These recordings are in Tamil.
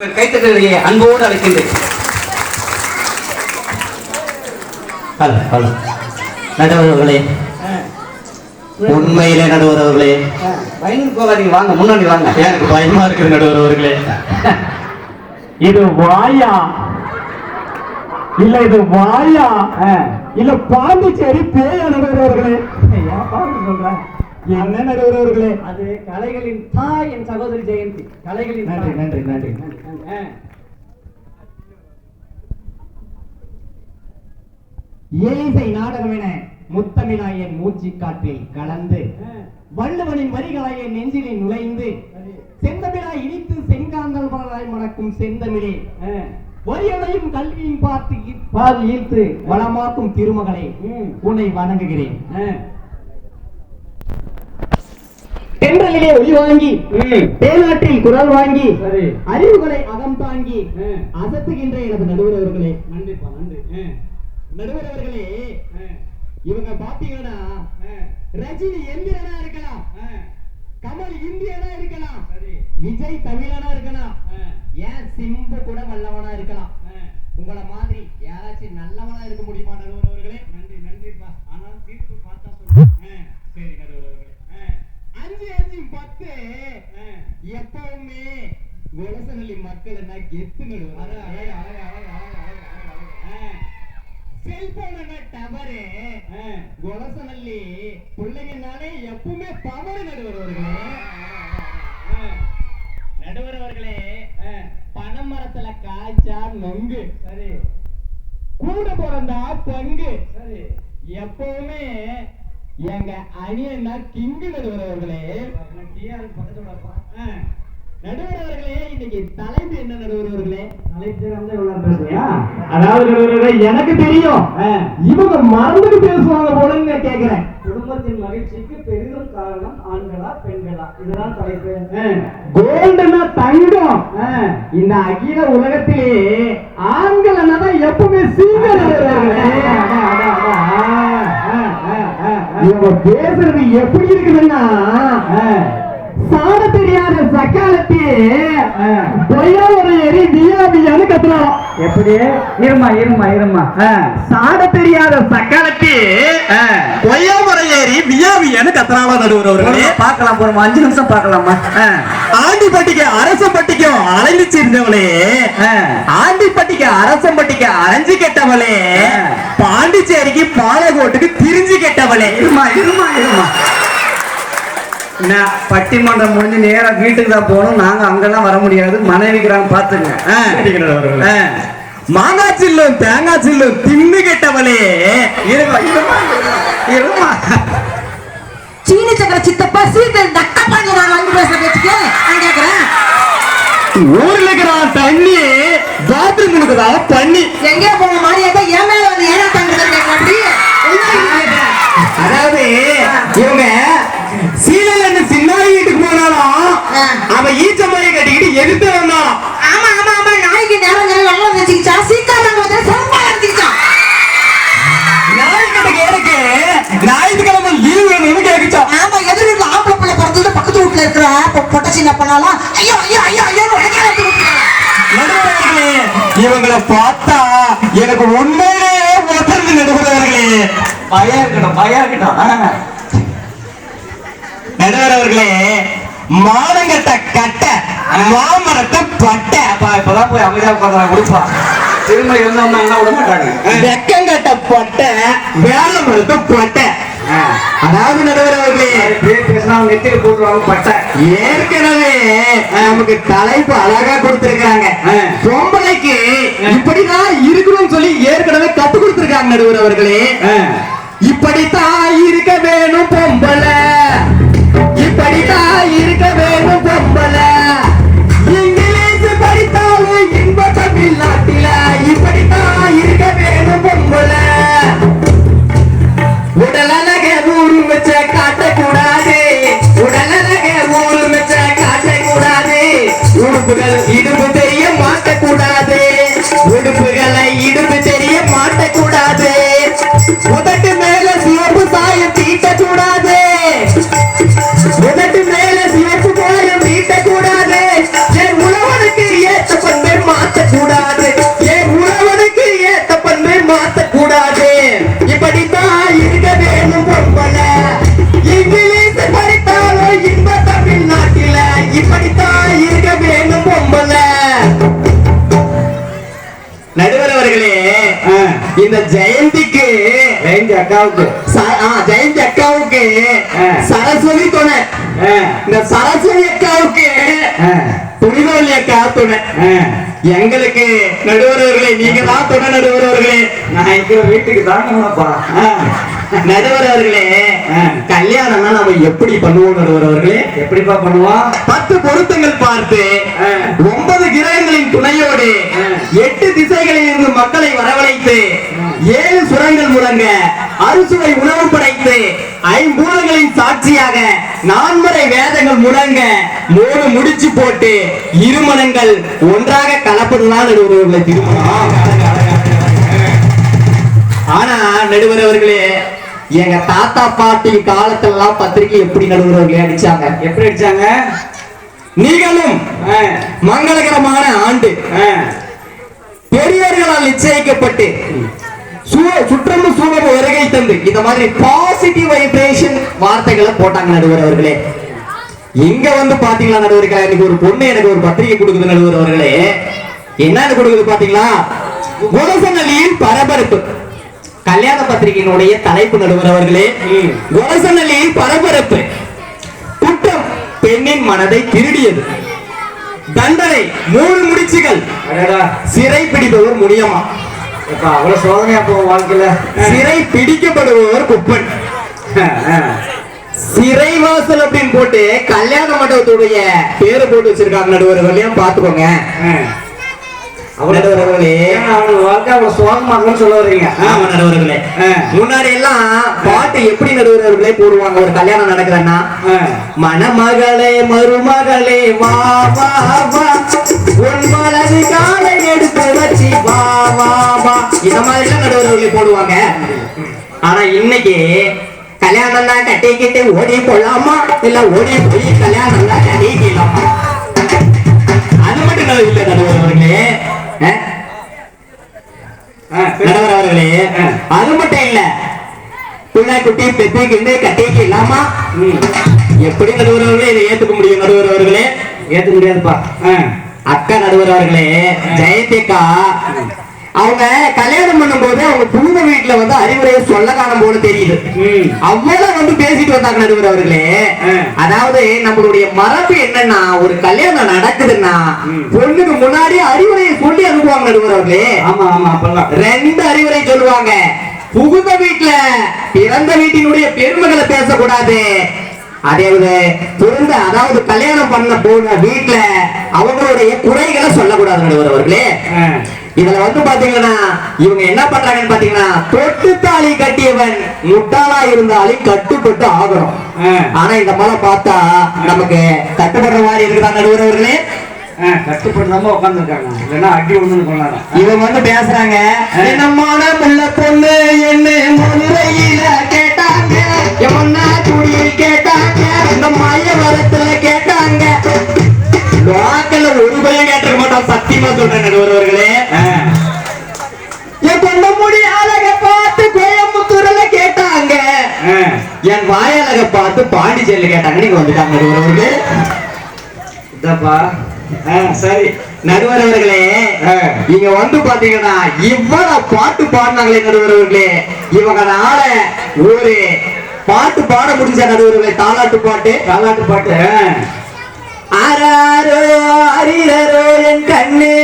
கைத்தட்டலையே அன்போடு அழைக்கின்றேன். ஹலோ ஹலோ நடுவர்களே உண்மையிலே நடுவர்களே. பயந்து போகாதீங்க வாங்க முன்னாடி வாங்க. எனக்கு பயமா இருக்குது நடுவர்களே. இது வாயா? இல்ல இது வாயா? இல்ல பாண்டிச்சேரி பேய நடுவர்களே? என்ன நடுவர்களே அது கலைகளின் தாய் என் சகோதரி ஜெயந்தி கலைகளின் நன்றி. நன்றி நன்றி ஆ. ஏசை நாடகம் என மூச்சு காற்றில் கலந்து. வள்ளுவனின் வரிகளாய நெஞ்சிலில் நுழைந்து. செந்தமிழாய் இனித்து செங்காந்தல் பரலாய் மணக்கும் செந்தமிழே. வரியலையும் கல்வியும் பார்த்து ஈ- பால் ஈர்த்து வளமாக்கும் திருமகளே. உன்னை வணங்குகிறேன். தென்றலிலே ஒளி வாங்கி. தேநாட்டில் குரல் வாங்கி. அறிவுகளை அகம் தாங்கி. அசத்துகின்ற எனது நடுவர் அவர்களே நன்றிப்பா நன்றி. நடுவர் அவர்களே. இவங்க பாத்தீங்கன்னா. ரஜினி எந்திரனா இருக்கலாம். கமல் இந்தியனா இருக்கலாம். விஜய் தமிழனா இருக்கலாம். ஏன் சிம்பு கூட வல்லவனா இருக்கலாம். உங்கள மாதிரி யாராச்சும் நல்லவனா இருக்க முடியுமா நடுவர் அவர்களே நன்றி நன்றிப்பா ஆனால் தீர்ப்பு பார்த்தா ஆ. சரி நடுவர் அவர்களே. அஞ்சு அஞ்சு பத்து. எப்பவுமே விவசாயி மக்கள் என்ன கெத்து நடுவர் அழகு, அழகு, அழகு, அழகு, அழகு, அழகு, அழகு, அழகு. Cellphone tower. கொலசனல்லி பிள்ளைங்கனாலே எப்பவுமே பவர் நடுவர் அவர்களே ஆ. நடுவர் அவர்களே ஆ. பனைமரத்துல காய்ச்சா நொங்கு சரி கூட பிறந்தா பங்கு சரி எப்பவுமே எங்க அணியன்னா கிங்கு நடுவர் அவர்களே. நடுவர் அவர்களே இன்னைக்கு தலைப்பு என்ன நடுவர் அவர்களே அதாவது எனக்கு தெரியும். இவங்க மறந்துட்டு பேசுவாங்க போலன்னு நான் கேக்குறேன். குடும்பத்தின் மகிழ்ச்சிக்கு பெரிதும் காரணம் ஆண்களா பெண்களா? இதுதான் தலைப்பு. கோல்டுனா தங்கம். இந்த அகில உலகத்திலே ஆண்கள் தான் எப்பவுமே சீக்கிரம் இவங்க பேசுறது எப்படி இருக்குதுன்னா சாட தெரியாத சக்காலத்தி. பொய்யா ஒரு எரி வியா வியான்னு கத்துறான் எப்படி இருமா இருமா இருமா. சாட தெரியாத சக்காலத்தி. பொய்யா ஒரு ஏறி வியா வியான்னு கத்துறாளா நடுவர் அவர்களே பார்க்கலாம் போறோம் அஞ்சு நிமிஷம் பார்க்கலாமா. ஆண்டிப்பட்டிக்கு அரசம்பட்டிக்கும் அலைஞ்சிச்சு இருந்தவளே. ஆண்டிப்பட்டிக்கு அரசம்பட்டிக்கு அரைஞ்சு கெட்டவளே. பாண்டிச்சேரிக்கு பாலகோட்டுக்கு திரிஞ்சு கெட்டவளே இருமா இருமா இருமா நான் பட்டிமன்றம் முடிஞ்சு நேரா வீட்டுக்கு தான் போகணும். நாங்க அங்கெல்லாம் வர முடியாது. மனைவிக்கிறாங்க. ஆ. மாங்காய் சில்லும் தேங்காய் சில்லும் தின்னு கெட்டவளே. இருமா இருமா இருமா. சீனி சக்கர சித்தப்பா சீக்கிரம் டக்கா பண்ணி நான் வந்து பேச பேச்சுக்கு. நான் கேக்குறேன். ஊர்ல இருக்கிறான் தண்ணி பாத்ரூம் இருக்குதா தண்ணி எங்கே போன மாதிரியாக்கா என் இருக்கிற பொ- பொட்ட சின்ன பண்ணாலும் ஐயோ ஐயோ இவங்களை பார்த்தா எனக்கு உண்மையிலேயே உதர்ந்து நடுவர்களே. பயம் இருக்கட்டும் பயம் இருக்கட்டும் அவர்களே மானங்கட்ட கட்ட மாமரத்தை பட்ட. அப்பா இப்பதான் போய் அமைதியா உட்காந்து கொடுப்பா. திரும்ப இருந்தோம்னா விட மாட்டாங்க. வெக்கங்கட்ட பட்ட வேலை மரத்தை பட்ட. அதாவது நடுவர் அவர்களே பேசினா அவங்க நெத்தியில் போட்டுருவாங்க பட்டை. ஏற்கனவே நமக்கு தலைப்பு அழகா கொடுத்திருக்காங்க. பொம்பளைக்கு இப்படிதான் இருக்கணும்னு சொல்லி ஏற்கனவே கத்து கொடுத்திருக்காங்க நடுவர் அவர்களே. இப்படித்தான் இருக்க வேணும் பொம்பளை. இப்படித்தான் இருக்க வேணும் இந்த ஜெயந்திக்கு ஜெயந்தி அக்காவுக்கு. ஜெயந்தி அக்காவுக்கு. சரஸ்வதி துணை. இந்த சரஸ்வதி அக்காவுக்கு புனிதவல்லி அக்கா துணை. எங்களுக்கு நடுவரவர்களே நீங்க தான் துணை நடுவரவர்களே. நான் இங்க வீட்டுக்கு தாங்கப்பா நடுவரவர்களே ஆ. கல்யாணம்னா நம்ம எப்படி பண்ணுவோம் நடுவரவர்களே? எப்படிப்பா பண்ணுவோம்? பத்து பொருத்தங்கள் பார்த்து அறுசுவை உணவு படைத்து ஐம்பூதங்களின் சாட்சியாக நான்மறை வேதங்கள் முழங்க மூணு முடிச்சு போட்டு இருமணங்கள் ஒன்றாக கலப்பதுதான் நடுவர்களை திருமணம்? ஆனா நடுவர் அவர்களே எங்க தாத்தா பாட்டி காலத்துல எல்லாம் பத்திரிகை எப்படி நடுவர் அவர்களே அடிச்சாங்க? எப்படி அடிச்சாங்க? நீங்களும் மங்களகரமான ஆண்டு. பெரியவர்களால் நிச்சயிக்கப்பட்டு சூ- சுற்றமும் சூழலும் வருகை தந்து. இந்த மாதிரி பாசிட்டிவ் வைப்ரேஷன் வார்த்தைகளை போட்டாங்க நடுவர் அவர்களே. இங்க வந்து பாத்தீங்களா நடுவர்களே எனக்கு ஒரு பொண்ணு எனக்கு ஒரு பத்திரிகை கொடுக்குது நடுவர் அவர்களே. என்னன்னு கொடுக்குது பாத்தீங்களா? குணசநலியின் பரபரப்பு. கல்யாண பத்திரிகையினுடைய தலைப்பு நடுவர் அவர்களே. ம். குணசநலியின் பரபரப்பு. குற்றம் பெண்ணின் மனதை திருடியது. தண்டனை மூணு முடிச்சுகள். சிறை பிடிப்பவர் முடியமா? இப்ப அவ்வளவு சோதனையா போகும் வாழ்க்கையில? சிறை பிடிக்கப்படுபவர் குப்பன். சிறைவாசல் அப்படின்னு போட்டு கல்யாண மண்டபத்துடைய பேரு போட்டு வச்சிருக்காங்க நடுவர்களையும் பாத்துக்கோங்க முன்னாடி எல்லாம் பாட்டு எப்படி நடுவர்களே போடுவாங்க? ஒரு கல்யாணம் நடக்குதுன்னா ஆ. மணமகளே மருமகளே வா வா வா. உன் மலது காலை எடுத்து வச்சு வா வா வா. இந்த மாதிரி எல்லாம் நடுவர்களே போடுவாங்க. ஆனா இன்னைக்கு கல்யாணம் தான் கட்டிக்கிட்டு ஓடி போலாமா? இல்ல ஓடி போய் கல்யாணம் தான் கட்டிக்கலாமா? அது மட்டும் இல்ல நடுவர்களே. நடுவர் அவர்களே. அது மட்டும் இல்ல பிள்ளை குட்டி பெத்திக்கிண்டு கட்டிக்கு இல்லாமா. எப்படி நடுவர் அவர்களே இதை ஏத்துக்க முடியும் நடுவர் அவர்களே ஏத்துக்க முடியாதுப்பா. அக்கா நடுவர் அவர்களே ஜெயந்தி அக்கா அவங்க கல்யாணம் பண்ணும்போது அவங்க புகுந்த வீட்டுல வந்து அறிவுரையை சொல்ல காணும் போல தெரியுது. அவ்வளவு வந்து பேசிட்டு வந்தாங்க நடுவர் அவர்களே. அதாவது நம்மளுடைய மரபு என்னன்னா ஒரு கல்யாணம் நடக்குதுன்னா. பொண்ணுக்கு முன்னாடி அறிவுரையை சொல்லி அனுப்புவாங்க நடுவர் அவர்களே ஆமா ஆமா அப்பெல்லாம் ரெண்டு அறிவுரை சொல்லுவாங்க புகுந்த வீட்டுல பிறந்த வீட்டினுடைய பெருமைகளை பேசக்கூடாது அதாவது பிறந்த அதாவது கல்யாணம் பண்ண போன வீட்டுல அவங்களுடைய குறைகளை சொல்லக்கூடாது நடுவர் அவர்களே. இதுல வந்து பாத்தீங்கன்னா இவங்க என்ன பண்றாங்கன்னு பாத்தீங்கன்னா தொட்டு தாலி கட்டியவன் முட்டாளா இருந்தாலும் கட்டுப்பட்டு ஆகணும். ஆ. ஆனா இந்த மாதிரி பார்த்தா நமக்கு கட்டுப்படுற மாதிரி இருக்குதா நடுவர் அவர்களே? ஆ, கட்டுப்பட்டு உட்காந்துருக்காங்க இல்லைன்னா அடி ஒண்ணு கொண்டாடும் இவங்க வந்து பேசுறாங்க என்னமான முள்ள பொண்ணு பாண்டிச்சேரியில கேட்டாங்க நீங்க வந்துட்டாங்க நடுவர்களே இதப்பா ஆ, சரி. நடுவர் அவர்களே ஆ. இங்க வந்து பாத்தீங்கன்னா இவ்வளவு பாட்டு பாடினாங்களே நடுவர் அவர்களே. இவங்கனால ஒரு பாட்டு பாட முடிஞ்ச நடுவர்களே தாலாட்டு பாட்டு. தாலாட்டு பாட்டு. ஆராரோ அரிரரோ என் கண்ணு.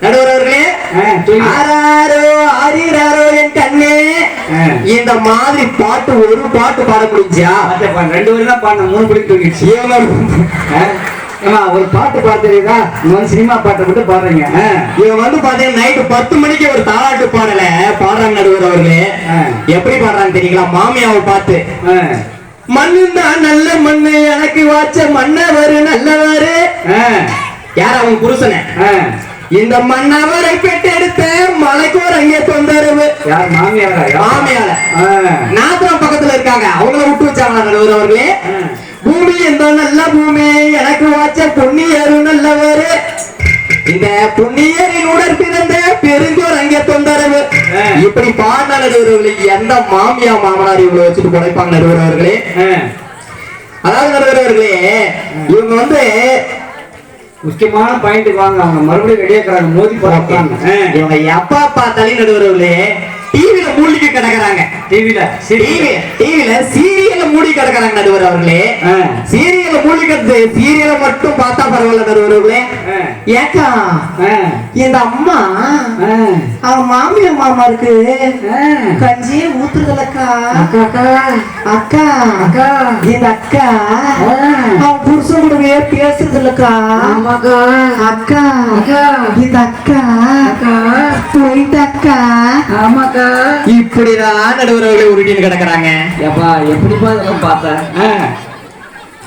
நடுவர் அவர்களே ஆ, சொல்லுங்க. ஆராரோ அரிரரோ என் கண்ணு. இந்த மாதிரி பாட்டு ஒரு பாட்டு பாட முடிஞ்சா ரெண்டு பேரும் தான் பாடின மூணு பிடிக்கு தூங்கிடுச்சு? ஏம்மா, ஒரு பாட்டு இந்த மாதிரி சினிமா பாட்டை மட்டும் பாடுறீங்க. இவங்க வந்து பாத்தீங்கன்னா நைட்டு பத்து மணிக்கு ஒரு தாலாட்டு பாடல பாடுறாங்க நடுவர் அவர்களே. எப்படி பாடுறாங்க தெரியுங்களா மாமியாவை பார்த்து ஆ. மண்ணு தான் நல்ல மண்ணு எனக்கு வாச்ச மன்னவரு நல்லவரு. யார் அவங்க புருஷனை. இந்த மன்னவரை பெற்றெடுத்த மலைக்கு ஒரு அங்கே தொந்தரவு யார் மாமியாரா யார்? மாமியார. நாத்திரம் பக்கத்துல இருக்காங்க அவங்கள விட்டு வச்சாங்களா நடுவர் அவர்களே. பூமி எந்த நல்ல பூமி எனக்கு வாச்ச பொன்னியரு நல்லவரு இந்த புண்ணியரின் உடற் பிறந்த பெருஞ்சோர் அங்கே தொந்தரவு. இப்படி பாடின நடுவர்களுக்கு எந்த மாமியா மாமனார் இவங்களை வச்சுட்டு படைப்பாங்க நடுவர் அவர்களே. அதாவது நடுவர் அவர்களே இவங்க வந்து முக்கியமான பாயிண்ட்டுக்கு வாங்க அவங்க மறுபடியும் ரெடியா இருக்கிறாங்க. மோதி போறாங்க இவங்க எப்பா பார்த்தாலும் நடுவர்களே டிவில மூழ்கி கிடக்குறாங்க. டிவில டிவி டிவில சீரியல்ல மூடி கிடக்குறாங்க நடுவர் அவர்களே. சீரியல்ல மூழ்கி கிடந்து சீரியலை மட்டும் பார்த்தா பரவாயில்ல நடுவர்களே. ஏக்கா இந்த அம்மா அவன் மாமியார் மாமாருக்கு கஞ்சியே ஊத்துறதுலக்கா அக்கா அக்கா. இந்த அக்கா. அவன் புருஷன் கூடவே பேசுறது இல்லக்கா அக்கா இந்த அக்கா போயிட்டு அக்கா. ஆமாக்கா. இப்படிதான் நடுவர்களே உருட்டின்னு கிடக்குறாங்க. எப்பா எப்படிப்பா இதெல்லாம் பார்த்தேன்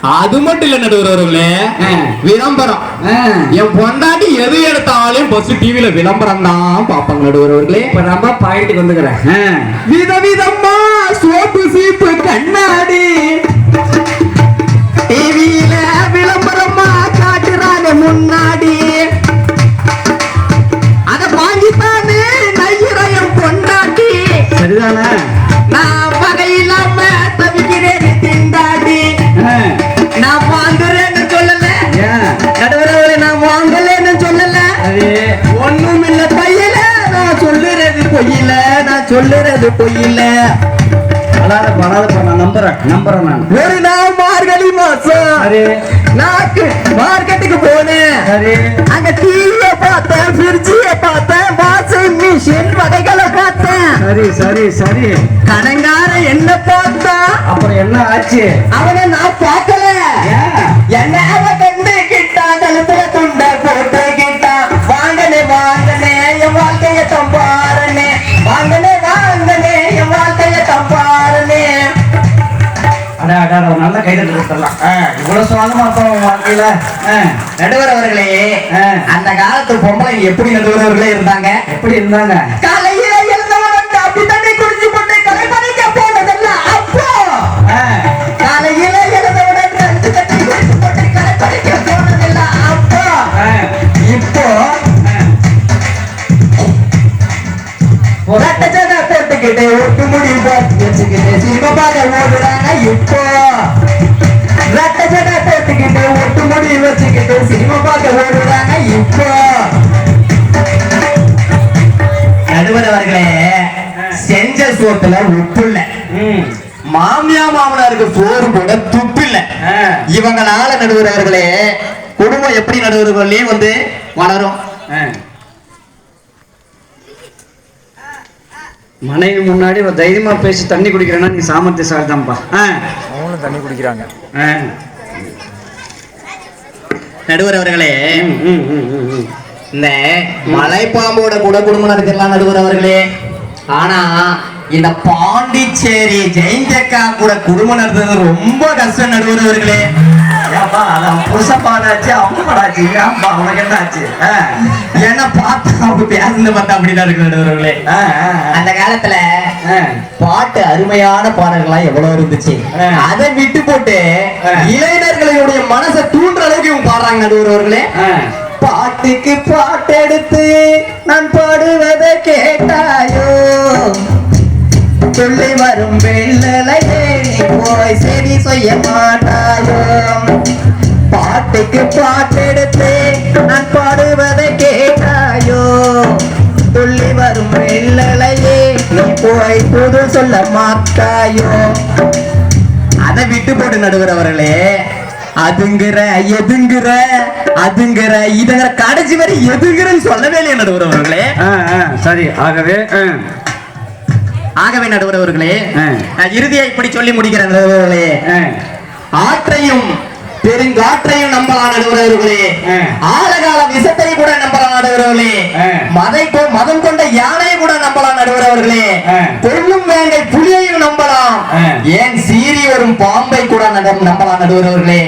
அது மட்டும் இல்ல நடுவர்களே ஆ. விளம்பரம். என் பொண்டாட்டி எது எடுத்தாலும் பஸ் டிவில விளம்பரம் தான் பாப்பாங்க நடுவர்களே இப்ப நம்ம பாயிண்ட்டுக்கு வந்துக்கிறேன். விதவிதமா சோப்பு சீப்பு கண்ணாடி. டிவியில விளம்பரமா காட்டுறாங்க முன்னாடி. அத வாங்கித்தானே நையிறயம் பொண்டாட்டி. சரிதானே? நான் சொல்லுறது பொய்யில அதாவது பணாத நான் நம்புறேன் நம்புறேன் நான். ஒரு நாள் மார்கழி மாசம். சரி. நாக்கு மார்க்கெட்டுக்கு போனேன். சரி. அங்க டிவிய பார்த்தேன் பார்த்தேன் வாஷிங் மிஷின் வகைகளை பார்த்தேன். சரி சரி சரி. கடங்கார என்ன பார்த்தா? அப்புறம் என்ன ஆச்சு? அவனை நான் பார்க்கல. என்ன ஒரு நல்ல கொடுத்துடலாம் இவ்வளவு சுவாதமா இருப்போம் உன் வாழ்க்கையில. நடுவர் அவர்களே. அந்த காலத்து பொம்பளை எப்படி நடுவர் அவர்களே இருந்தாங்க? எப்படி இருந்தாங்க? காலையில எழுந்தவன் அப்படி தண்ணி குடிச்சு போட்டு கலைமணிக்க போனதல்ல அப்போ! ஆ, காலையில எழுந்தவுடன் ரெண்டு தண்ணி குடிச்சு போட்டு கலைமணிக்க போனதல்ல அப்போ! ஆ, இப்போ! ஒரு- போட்டுக்கிட்டு ஒட்டு போட்டு வச்சுக்கிட்டு சினிமா ஓடுறாங்க. இப்போ வச்சுக்கிட்டு சினிமா பார்க்க ஓடுறாங்க இப்போ நடுவர் அவர்களே செஞ்ச சோத்துல உப்பு இல்ல ம், மாமியா மாமனாருக்கு சோறு கூட துப்பு இல்ல இவங்களால நடுவர் அவர்களே குடும்பம் எப்படி நடுவர்களே வந்து வளரும். மனைவி முன்னாடி தைரியமா பேசி தண்ணி குடிக்கிறேன்னா நீ சாமர்த்தியசாலி தான்ப்பா அவங்களும் தண்ணி குடிக்கிறாங்க. நடுவர் அவர்களே. இந்த மலைப்பாம்போட கூட குடும்பம் நடத்திடலாம் நடுவர் அவர்களே. ஆனா இந்த பாண்டிச்சேரி ஜெயந்தக்கா கூட குடும்பம் நடத்துறது ரொம்ப கஷ்டம் நடுவர் அவர்களே. ஏப்பா, அதான் புருஷப்பாடாச்சு, அம்மாடாச்சு. ஏன்பா, என்ன பார்த்தா அவங்க பார்த்தா அப்படிதான் இருக்கு நடுவர் அவர்களே ஆ, ஆ, ஆ. அந்த காலத்துல பாட்டு அருமையான பாடல்கள்லாம் எவ்வளவு இருந்துச்சு. அதை விட்டு போட்டு. இளைஞர்களுடைய மனசை தூண்டுற அளவுக்கு இவங்க பாடுறாங்க நடுவர் அவர்களே ஆ. பாட்டுக்கு பாட்டெடுத்து நான் பாடுவதை கேட்டாயோ சொல்லி வரும் வெள்ளலையே போய் சரி செய்ய மாட்டாயோ பாட்டுக்கு பாட்டெடுத்து. நான் பாடுவதை கேட்டாயோ? துள்ளி வரும் வெள்ளலையே. நீ போய் புது சொல்ல மாட்டாயோ? அதை விட்டு போட்டு நடுவர் அவர்களே அதுங்கிற எதுங்கிற அதுங்கிற இதுங்கிற கடைசி வரை எதுங்கிறன்னு சொல்லவே இல்லையா நடுவர் அவர்களே சரி ஆகவே ஆகவே நடுவர் அவர்களே ஆ. நான் இறுதியா இப்படி சொல்லி முடிக்கிறேன் நடுவர் அவர்களே ஆ. ஆற்றையும் பெருங்காற்றையும் நம்பலாம் நடுவர்களே. ஆழகால விஷத்தை கூட நம்பலாம் நடுவர்களே. மதை மதம் கொண்ட யானையை கூட நம்பலாம் நடுவர்களே ஆ. கொல்லும் வேங்கை புலியையும் நம்பலாம். ஏன் சீறி வரும் பாம்பை கூட நம்பலாம் நடுவர்களே.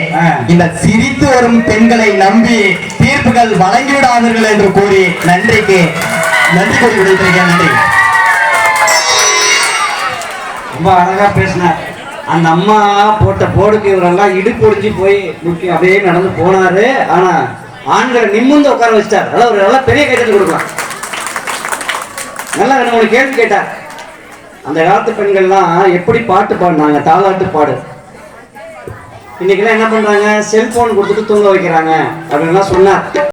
இந்த சிரித்து வரும் பெண்களை நம்பி தீர்ப்புகள் வழங்கிவிடாதீர்கள் என்று கூறி நன்றிக்கு நன்றி கூறி விடைத்திருக்கேன் நன்றி ரொம்ப அழகா பேசினார் அந்த அம்மா போட்ட போடுக்கு இவரெல்லாம் இடுப்பு ஒடிஞ்சு போய் முக்கி அப்படியே நடந்து போனாரு. ஆனா ஆண்களை நிம்முந்து உட்கார வச்சிட்டார். அதாவது ஒரு நல்லா பெரிய கைத்தட்டு கொடுக்கலாம். நல்லா ரெண்டு மூணு கேள்வி கேட்டார். அந்த காலத்து பெண்கள்லாம் எப்படி பாட்டு பாடினாங்க? தாலாட்டு பாடு. இன்னைக்கெல்லாம் என்ன பண்றாங்க? செல்போன் கொடுத்துட்டு தூங்க வைக்கிறாங்க. அப்படின்லாம் சொன்னார்.